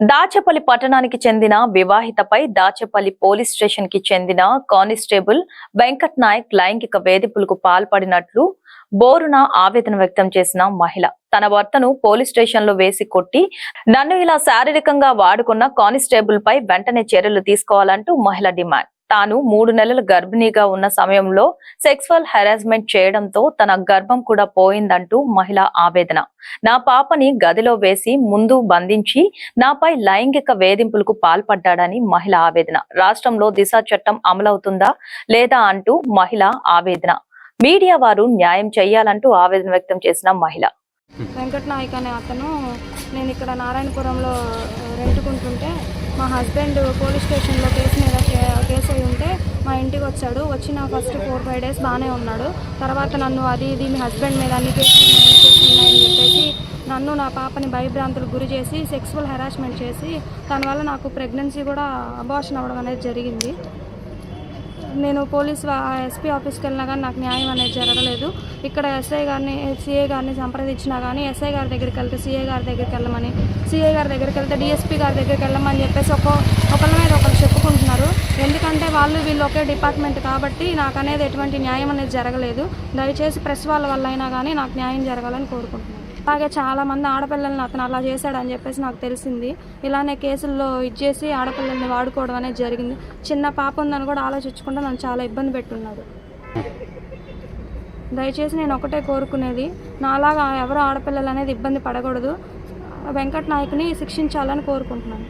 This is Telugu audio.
దాచపల్లి పట్టణానికి చెందిన వివాహితపై దాచపల్లి పోలీస్ స్టేషన్కి చెందిన కానిస్టేబుల్ వెంకట్ నాయక్ లైంగిక వేధింపులకు పాల్పడినట్లు బోరున ఆవేదన వ్యక్తం చేసిన మహిళ. తన భర్తను పోలీస్ స్టేషన్లో వేసి కొట్టి నన్ను ఇలా శారీరకంగా వాడుకున్న కానిస్టేబుల్ పై వెంటనే చర్యలు తీసుకోవాలంటూ మహిళ డిమాండ్. తాను మూడు నెలలు గర్భిణీగా ఉన్న సమయంలో సెక్సువల్ హెరాస్మెంట్ చేయడంతో తన గర్భం కూడా పోయిందంటూ మహిళ ఆవేదన. నా పాపని గదిలో వేసి ముందు బంధించి నాపై లైంగిక వేధింపులకు పాల్పడ్డాడని మహిళ ఆవేదన. రాష్ట్రంలో దిశ చట్టం అమలవుతుందా లేదా అంటూ మహిళ ఆవేదన. మీడియా వారు న్యాయం చేయాలంటూ ఆవేదన వ్యక్తం చేసిన మహిళ. వెంకట నాయక్ అనే అతను నేను ఇక్కడ నారాయణపురంలో రెంటుకుంటుంటే మా హస్బెండ్ పోలీస్ స్టేషన్లో కేసు మీద కేసు అయి ఉంటే మా ఇంటికి వచ్చాడు వచ్చిన ఫస్ట్ ఫోర్ ఫైవ్ డేస్ బాగానే ఉన్నాడు. తర్వాత నన్ను అది ఇది మీ హస్బెండ్ మీద అన్ని ఉన్నాయి, కేసులు ఉన్నాయని చెప్పేసి నన్ను నా పాపని భయభ్రాంతులకు గురి చేసి సెక్సువల్ హెరాస్మెంట్ చేసి దానివల్ల నాకు ప్రెగ్నెన్సీ కూడా అబార్షన్ అవ్వడం అనేది జరిగింది. నేను పోలీస్ ఎస్పీ ఆఫీస్కి వెళ్ళినా కానీ నాకు న్యాయం అనేది జరగలేదు. ఇక్కడ ఎస్ఐ గారిని సిఐ గారిని సంప్రదించినా కానీ ఎస్ఐ గారి దగ్గరికి వెళ్తే సిఏ గారి దగ్గరికి వెళ్ళమని సిఐ గారి దగ్గరికి వెళ్తే డిఎస్పీ గారి దగ్గరికి వెళ్ళమని చెప్పేసి ఒక ఒకళ్ళ మీద ఒకరు చెప్పుకుంటున్నారు. ఎందుకంటే వాళ్ళు వీళ్ళు ఒకే డిపార్ట్మెంట్ కాబట్టి నాకు అనేది ఎటువంటి న్యాయం అనేది జరగలేదు. దయచేసి ప్రెస్ వాళ్ళ వల్ల అయినా కానీ నాకు న్యాయం జరగాలని కోరుకుంటున్నాను. అలాగే చాలా మంది ఆడపిల్లల్ని అతను అలా చేశాడని చెప్పేసి నాకు తెలిసింది. ఇలానే కేసుల్లో ఇచ్చేసి ఆడపిల్లల్ని వాడుకోవడం అనేది జరిగింది. చిన్న పాప ఉందని కూడా ఆలోచించకుండా నన్ను చాలా ఇబ్బంది పెట్టున్నాడు. దయచేసి నేను ఒకటే కోరుకునేది నాలాగా ఎవరు ఆడపిల్లలు అనేది ఇబ్బంది పడకూడదు. వెంకట్ నాయకుని శిక్షించాలని కోరుకుంటున్నాను.